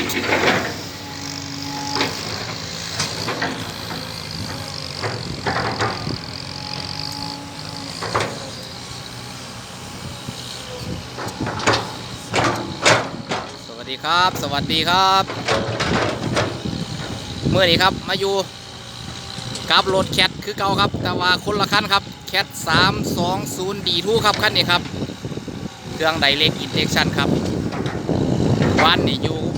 สวัสดีครับ สวัสดีครับเมื่อนี้ครับมาอยู่กับรถแคทคือเก่าครับ แต่ว่าคนละคันครับแคท320 D2 ครับคันนี้ครับ เครื่องไดเล็กอินเด็กชันครับวันนี้อยู่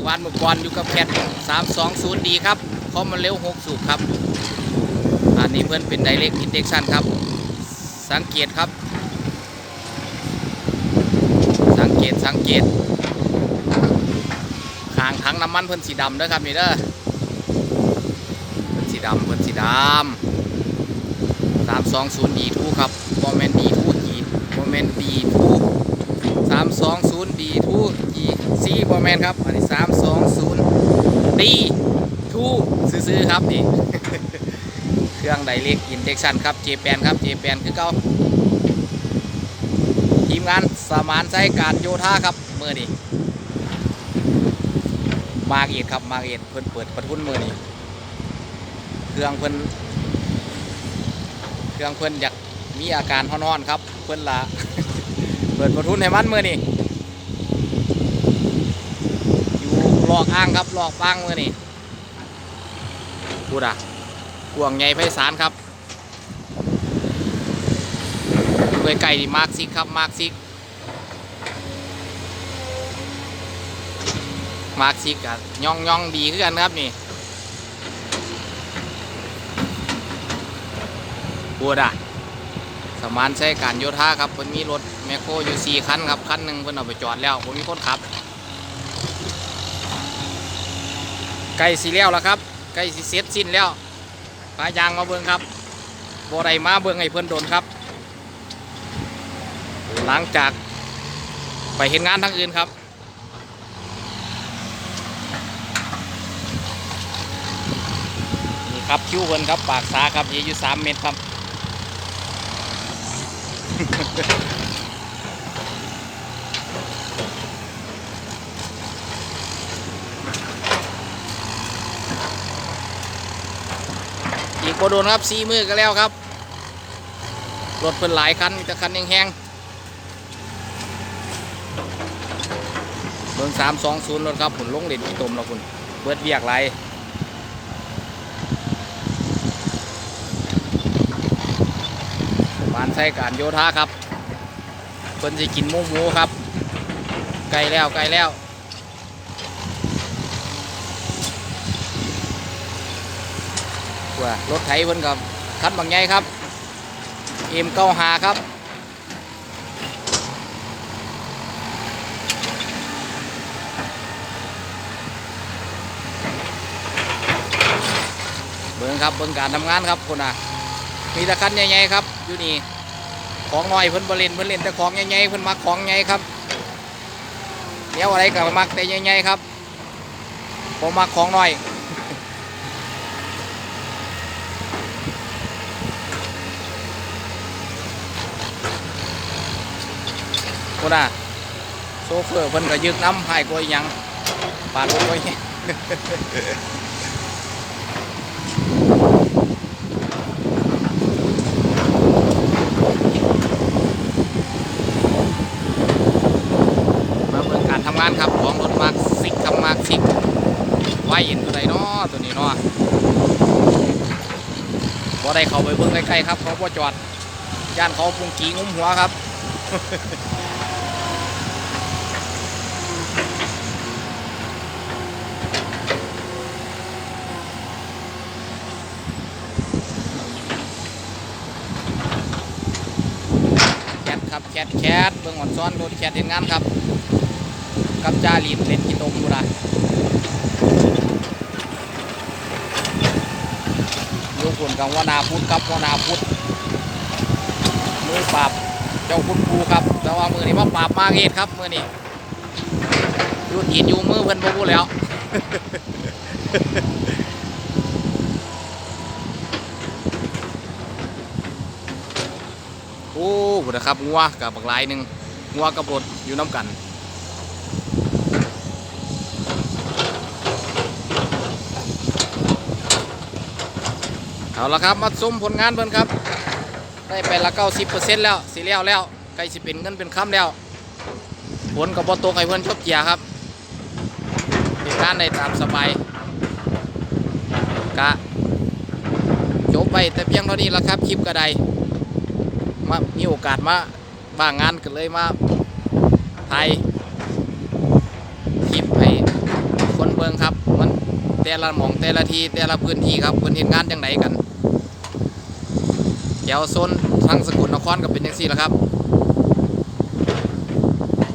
อวันเมื่อก่อนอยู่กับแคท320 D ครับเพรามันเร็ว6สูบครับ อันนี้เพื่อนเป็นไดเล็กอินเด็กชันครับ สังเกตครับ สังเกตสังเกตขางถังน้ำมันเพิ่อนสีดำด้อครับนี่เด้อเพิ่อนสีดำเพิ่อนสีดำสามสองศูนย์ดีทูครับบอมเมนดีทูจีบอมเมนดี ทูสามสองศูนย์ดีทูจีซีบอมเมนครับ อันนี้สามสองศูนย์ดีทูซื้อๆครับนี่เครื่องไดเล็กอินเด็กชันครับเจแปนครับเจแปนคือเก่าทีมงานสมานใช้การโยธาครับเมื่อนี้มาร์กเอ็ดครับมาร์กเอ็ดเพิ่นเปิดประทุนมือนี่เครื่องเพิ่นเครื่องเพิ่นอยากมีอาการฮ้อนๆครับ เพิ่นละ ปิดประทุนให้มันมือนี่อยู่หลอกอ้างครับหลอกบ้างมือนี่พูดอะกวงใหญ่ไพศาลครับอยู่ไกลๆนี่มาร์กซิกครับมาร์กซิกมาร์กซิกอะย่องย่องดีขึ้นกันครับนี่บัวดะ สมานใช้การโยธาครับเพิ่นมีรถแมคโครอยู่สี่คันครับคันหนึ่งเพิ่นเอาไปจอดแล้วผมมีคนขับใกล้สีแล้วแล้วครับใกล้สิเสร็จสิ้นแล้วพายางมาเบิ่งครับบ่ไดมาเบิ่งให้เพิ่นโดนครับ หลังจากไปเห็นงานทางอื่นครับนี่ครับคิ้วเพิ่นครับปากสาครับยอยู่สามเมตรครับ อีกโบโดนครับซีมือก็แล้วครับ รถเพิ่นหลายคันแต่คันแห้งๆเบิ่งสามสองศูนย์รถครับผุนลงเด่นกี่ตมแล้วคุณเบิดเวียกไร ใช้การโยธาครับเพิ่นสิกินหมูหมูครับไกลแล้วไกลแล้วว่ารถไถเพิ่นกับคันบางใหญ่ครับเอ็มเก้าหาครับเบิ่งครับเบิ่งการทำงานครับคนน่ะมีตะคันใหญ่ๆครับอยู่นี่ ของน้อยเพิ่นบริเล่นเพิ่นเล่นแต่ของใหญ่ๆเพิ่นมักของใหญ่ครับเดี๋ยวอะไรก็มักแต่ใหญ่ๆครับผมมักของน้อยคนน่ะโซเฟอร์เพิ่นก็ยึกน้ำหายกลัวยังปาดรถไว้มาเบิ่งการทำงานครับของรถมาร์คซิกครับมาร์คซิก ไว้เห็นตัวใดเนาะตัวนี้เนาะบ่ได้เข้าไปเบิ่งใกล้ๆครับเขาบ่จอดย่านเขาปุงกีงุ้มหัวครับแคทครับแคทแคทเบิ่งอ่อนซ้อนรถแคทเห็นงานครับ กับจาลีนเล่นกีตมบุระลูก คนกับวนาพุทธครับวนาพุทธมือปราบเจ้าคุณครูครับ แต่ว่ามือนี้มาปราบมาเกตครับมือนี้ยุดหินอยู่มือเพิ่นบ่พูดแล้วโอ้บุนะครับงัวกับบักลายหนึ่งงัวกับรถอยู่น้ำกัน เอาละครับ มาชมผลงานเพิ่นครับ ได้ไปละ90%แล้วสิแล้วแล้วใกล้สิเป็นเงินเป็นคำแล้ว ผลกับบอตกให้เพื่อนชอบเกียร์ครับเป็นการได้ตามสบายกะจบไปแต่เพียงเท่านี้ล้วครับ คลิปกระไดมามีโอกาสมาบ้างงานกันเลยมาไทยคลิปให้คนเบิงครับ มันแต่ละหมองแต่ละทีแต่ละพื้นที่ครับเพิ่นเห็นงานจังไหนกัน ถวโซนทางสกลนครก็เป็นจังซี่แหละครับ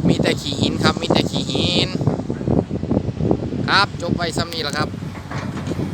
มีแต่ขี่หินครับ มีแต่ขี่หิน ครับ จบไปซ้ำนี้แหละครับ